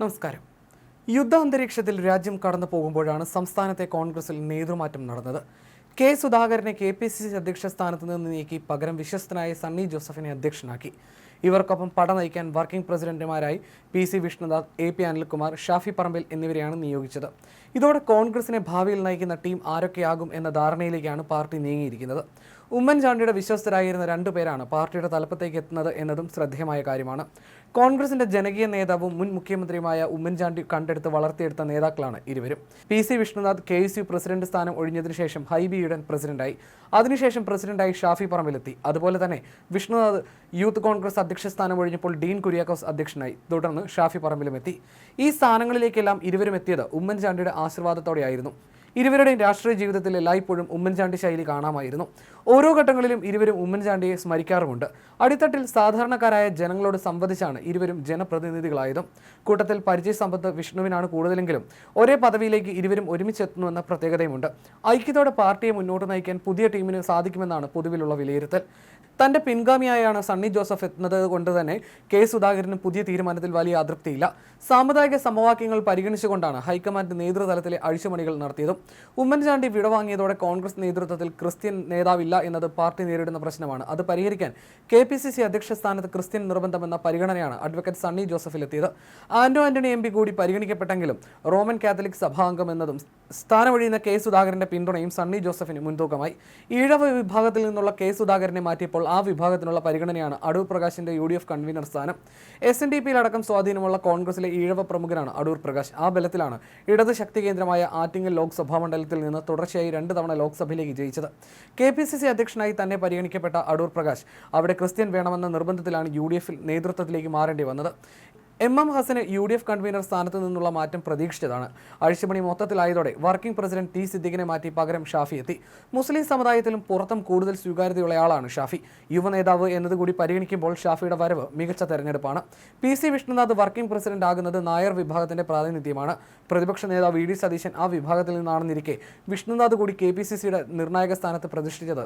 നമസ്കാരം. യുദ്ധാന്തരീക്ഷത്തിൽ രാജ്യം കടന്നു പോകുമ്പോഴാണ് സംസ്ഥാനത്തെ കോൺഗ്രസിൽ നേതൃമാറ്റം നടന്നത്. കെ. സുധാകരനെ കെ. പി. സി. സി അധ്യക്ഷ സ്ഥാനത്ത് നിന്ന് നീക്കി പകരം വിശ്വസ്തനായ സണ്ണി ജോസഫിനെ അധ്യക്ഷനാക്കി. ഇവർക്കൊപ്പം പട നയിക്കാൻ working പ്രസിഡന്റുമാരായി P. C. Vishnudas A. P. Anilkumar Shafi Parambil എന്നിവരെയാണ് നിയോഗിച്ചത്. ഇതോടെ കോൺഗ്രസിനെ ഭാവിയിൽ നയിക്കുന്ന ടീം ആരൊക്കെയാകും എന്ന ധാരണയിലേക്കാണ് പാർട്ടി നീങ്ങിയിരിക്കുന്നത്. ഉമ്മൻചാണ്ടിയുടെ വിശ്വസ്തരായിരുന്ന രണ്ടു പേരാണ് പാർട്ടിയുടെ തലപ്പത്തേക്ക് എത്തുന്നത് എന്നതും ശ്രദ്ധേയമായ കാര്യമാണ്. കോൺഗ്രസിന്റെ ജനകീയ നേതാവും മുൻ മുഖ്യമന്ത്രിയുമായ ഉമ്മൻചാണ്ടി കണ്ടെടുത്ത് വളർത്തിയെടുത്ത നേതാക്കളാണ് ഇരുവരും. P C Vishnunath K S U president സ്ഥാനം ഒഴിഞ്ഞതിനു ശേഷം ഹൈബി പ്രസിഡന്റായി. അതിനുശേഷം പ്രസിഡന്റായി ഷാഫി പറമ്പിലെത്തി. അതുപോലെ തന്നെ വിഷ്ണുനാഥ് യൂത്ത് കോൺഗ്രസ് അധ്യക്ഷ സ്ഥാനം ഒഴിഞ്ഞപ്പോൾ ഡീൻ കുര്യാക്കോസ് അധ്യക്ഷനായി. തുടർന്ന് ഷാഫി പറമ്പിലും എത്തി ഈ സ്ഥാനങ്ങളിലേക്കെല്ലാം ഇരുവരും എത്തിയത് ഉമ്മൻചാണ്ടിയുടെ ആശീർവാദത്തോടെയായിരുന്നു. ഇരുവരുടെയും രാഷ്ട്രീയ ജീവിതത്തിൽ എല്ലായ്പ്പോഴും ഉമ്മൻചാണ്ടി ശൈലി കാണാമായിരുന്നു. ഓരോ ഘട്ടങ്ങളിലും ഇരുവരും ഉമ്മൻചാണ്ടിയെ സ്മരിക്കാറുമുണ്ട്. അടിത്തട്ടിൽ സാധാരണക്കാരായ ജനങ്ങളോട് സംവദിച്ചാണ് ഇരുവരും ജനപ്രതിനിധികളായതും. കൂട്ടത്തിൽ പരിചയ സമ്പത്ത് വിഷ്ണുവിനാണ് കൂടുതലെങ്കിലും ഒരേ പദവിയിലേക്ക് ഇരുവരും ഒരുമിച്ചെത്തുന്നുവെന്ന പ്രത്യേകതയുമുണ്ട്. ഐക്യത്തോടെ പാർട്ടിയെ മുന്നോട്ട് നയിക്കാൻ പുതിയ ടീമിന് സാധിക്കുമെന്നാണ് പൊതുവിലുള്ള വിലയിരുത്തൽ. തന്റെ പിൻഗാമിയായാണ് സണ്ണി ജോസഫ് എത്തുന്നത് കൊണ്ട് തന്നെ കെ സുധാകരനും പുതിയ തീരുമാനത്തിൽ വലിയ അതൃപ്തിയില്ല. സാമുദായിക സമവാക്യങ്ങൾ പരിഗണിച്ചുകൊണ്ടാണ് ഹൈക്കമാൻഡ് നേതൃതലത്തിലെ അഴിച്ചുപണികൾ നടത്തിയതും. ഉമ്മൻചാണ്ടി വിടവാങ്ങിയതോടെ കോൺഗ്രസ് നേതൃത്വത്തിൽ ക്രിസ്ത്യൻ നേതാവില്ല എന്നത് പാർട്ടി നേരിടുന്ന പ്രശ്നമാണ്. അത് പരിഹരിക്കാൻ കെ പി സി സി അധ്യക്ഷ സ്ഥാനത്ത് ക്രിസ്ത്യൻ നിർബന്ധമെന്ന പരിഗണനയാണ് അഡ്വക്കേറ്റ് സണ്ണി ജോസഫിൽ എത്തിയത് ആന്റോ ആന്റണി എം പി കൂടി പരിഗണിക്കപ്പെട്ടെങ്കിലും റോമൻ കാത്തലിക് സഭാംഗം എന്നതും സ്ഥാനമൊഴിയുന്ന കെ സുധാകരന്റെ പിന്തുണയും സണ്ണി ജോസഫിന് മുൻതൂക്കമായി. ഈഴവ വിഭാഗത്തിൽ നിന്നുള്ള കെ സുധാകരനെ മാറ്റിയപ്പോൾ ആ വിഭാഗത്തിനുള്ള പരിഗണനയാണ് അടൂർ പ്രകാശിന്റെ യു ഡി എഫ് കൺവീനർ സ്ഥാനം. എസ് എൻ ഡി സ്വാധീനമുള്ള കോൺഗ്രസിലെ ഈഴവ പ്രമുഖനാണ് അടൂർ പ്രകാശ്. ആ ബലത്തിലാണ് ഇടത് ശക്തി കേന്ദ്രമായ ആറ്റിങ്ങൽ ലോക്സഭാ മണ്ഡലത്തിൽ നിന്ന് തുടർച്ചയായി രണ്ട് തവണ ലോക്സഭയിലേക്ക് ജയിച്ചത്. കെ പി സി സി അധ്യക്ഷനായി തന്നെ പരിഗണിക്കപ്പെട്ട അടൂർ പ്രകാശ് അവിടെ ക്രിസ്ത്യൻ വേണമെന്ന നിർബന്ധത്തിലാണ് യു ഡി എഫിൽ നേതൃത്വത്തിലേക്ക് മാറേണ്ടി വന്നത്. എം എം ഹസന് യു ഡി എഫ് കൺവീനർ സ്ഥാനത്ത് നിന്നുള്ള മാറ്റം പ്രതീക്ഷിച്ചതാണ്. അഴിച്ചുപണി മൊത്തത്തിലായതോടെ വർക്കിംഗ് പ്രസിഡന്റ് ടി സിദ്ദിഖിനെ മാറ്റി പകരം ഷാഫി എത്തി. മുസ്ലിം സമുദായത്തിലും പുറത്തും കൂടുതൽ സ്വീകാര്യതയുള്ളയാളാണ് ഷാഫി. യുവ നേതാവ് എന്നതുകൂടി പരിഗണിക്കുമ്പോൾ ഷാഫിയുടെ വരവ് മികച്ച തെരഞ്ഞെടുപ്പാണ്. P C Vishnunath working president ആകുന്നത് നായർ വിഭാഗത്തിന്റെ പ്രാതിനിധ്യമാണ്. പ്രതിപക്ഷ നേതാവ് വി ഡി സതീശൻ ആ വിഭാഗത്തിൽ നിന്നാണെന്നിരിക്കെ വിഷ്ണുനാഥ് കൂടി കെ പി സി സിയുടെ നിർണായക സ്ഥാനത്ത് പ്രതിഷ്ഠിച്ചത്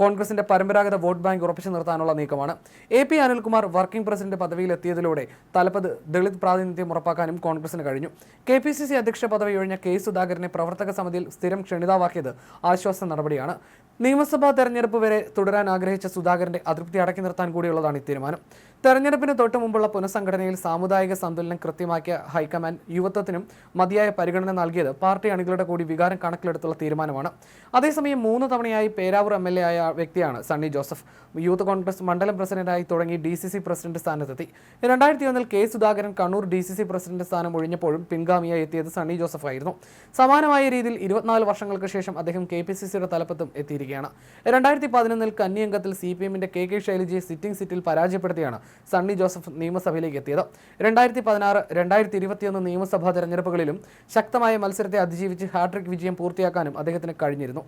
കോൺഗ്രസിന്റെ പരമ്പരാഗത വോട്ട് ബാങ്ക് ഉറപ്പിച്ചു നിർത്താനുള്ള നീക്കമാണ്. A P Anilkumar working president പദവിയിലെത്തിയതിലൂടെ തലപ്പത് ദളിത് പ്രാതിനിധ്യം ഉറപ്പാക്കാനും കോൺഗ്രസിന് കഴിഞ്ഞു. കെ പി സി സി അധ്യക്ഷ പദവി ഒഴിഞ്ഞ കെ സുധാകരനെ പ്രവർത്തക സമിതിയിൽ സ്ഥിരം ക്ഷണിതാവാക്കിയത് ആശ്വാസ നടപടിയാണ്. നിയമസഭാ തെരഞ്ഞെടുപ്പ് വരെ തുടരാൻ ആഗ്രഹിച്ച സുധാകരന്റെ അതൃപ്തി അടക്കി നിർത്താൻ കൂടിയുള്ളതാണ് ഈ തീരുമാനം തെരഞ്ഞെടുപ്പിന് തൊട്ടു മുമ്പുള്ള പുനഃസംഘടനയിൽ സാമുദായിക സന്തുലനം കൃത്യമാക്കിയ ഹൈക്കമാൻഡ് യുവത്വത്തിനും മതിയായ പരിഗണന നൽകിയത് പാർട്ടി അണികളുടെ കൂടി വികാരം കണക്കിലെടുത്തുള്ള തീരുമാനമാണ്. അതേസമയം മൂന്ന് തവണയായി പേരാവൂർ എം എൽ എ ആയ വ്യക്തിയാണ് സണ്ണി ജോസഫ്. യൂത്ത് കോൺഗ്രസ് മണ്ഡലം പ്രസിഡന്റായി തുടങ്ങി ഡി സി സി പ്രസിഡന്റ് സ്ഥാനത്തെത്തി. രണ്ടായിരത്തി ഒന്നിൽ K Sudhakaran Kannur D C C president സ്ഥാനം ഒഴിഞ്ഞപ്പോഴും പിൻഗാമിയായി എത്തിയത് സണ്ണി ജോസഫ് ആയിരുന്നു സമാനമായ രീതിയിൽ ഇരുപത്തിനാല് വർഷങ്ങൾക്ക് ശേഷം അദ്ദേഹം കെ പി സി സിയുടെ തലപ്പത്തും എത്തിയിരിക്കുകയാണ്. രണ്ടായിരത്തി പതിനൊന്നിൽ കന്നിയംഗത്തിൽ സി പി എമ്മിന്റെ കെ കെ ശൈലജയെ സിറ്റിംഗ് സീറ്റിൽ പരാജയപ്പെടുത്തിയാണ് സണ്ണി ജോസഫ് നിയമസഭയിലേക്ക് എത്തിയത്. രണ്ടായിരത്തി പതിനാറ് രണ്ടായിരത്തി ഇരുപത്തിയൊന്ന് നിയമസഭാ തെരഞ്ഞെടുപ്പുകളിലും ശക്തമായ മത്സരത്തെ അതിജീവിച്ച് ഹാട്രിക് വിജയം പൂർത്തിയാക്കാനും അദ്ദേഹത്തിന് കഴിഞ്ഞിരുന്നു.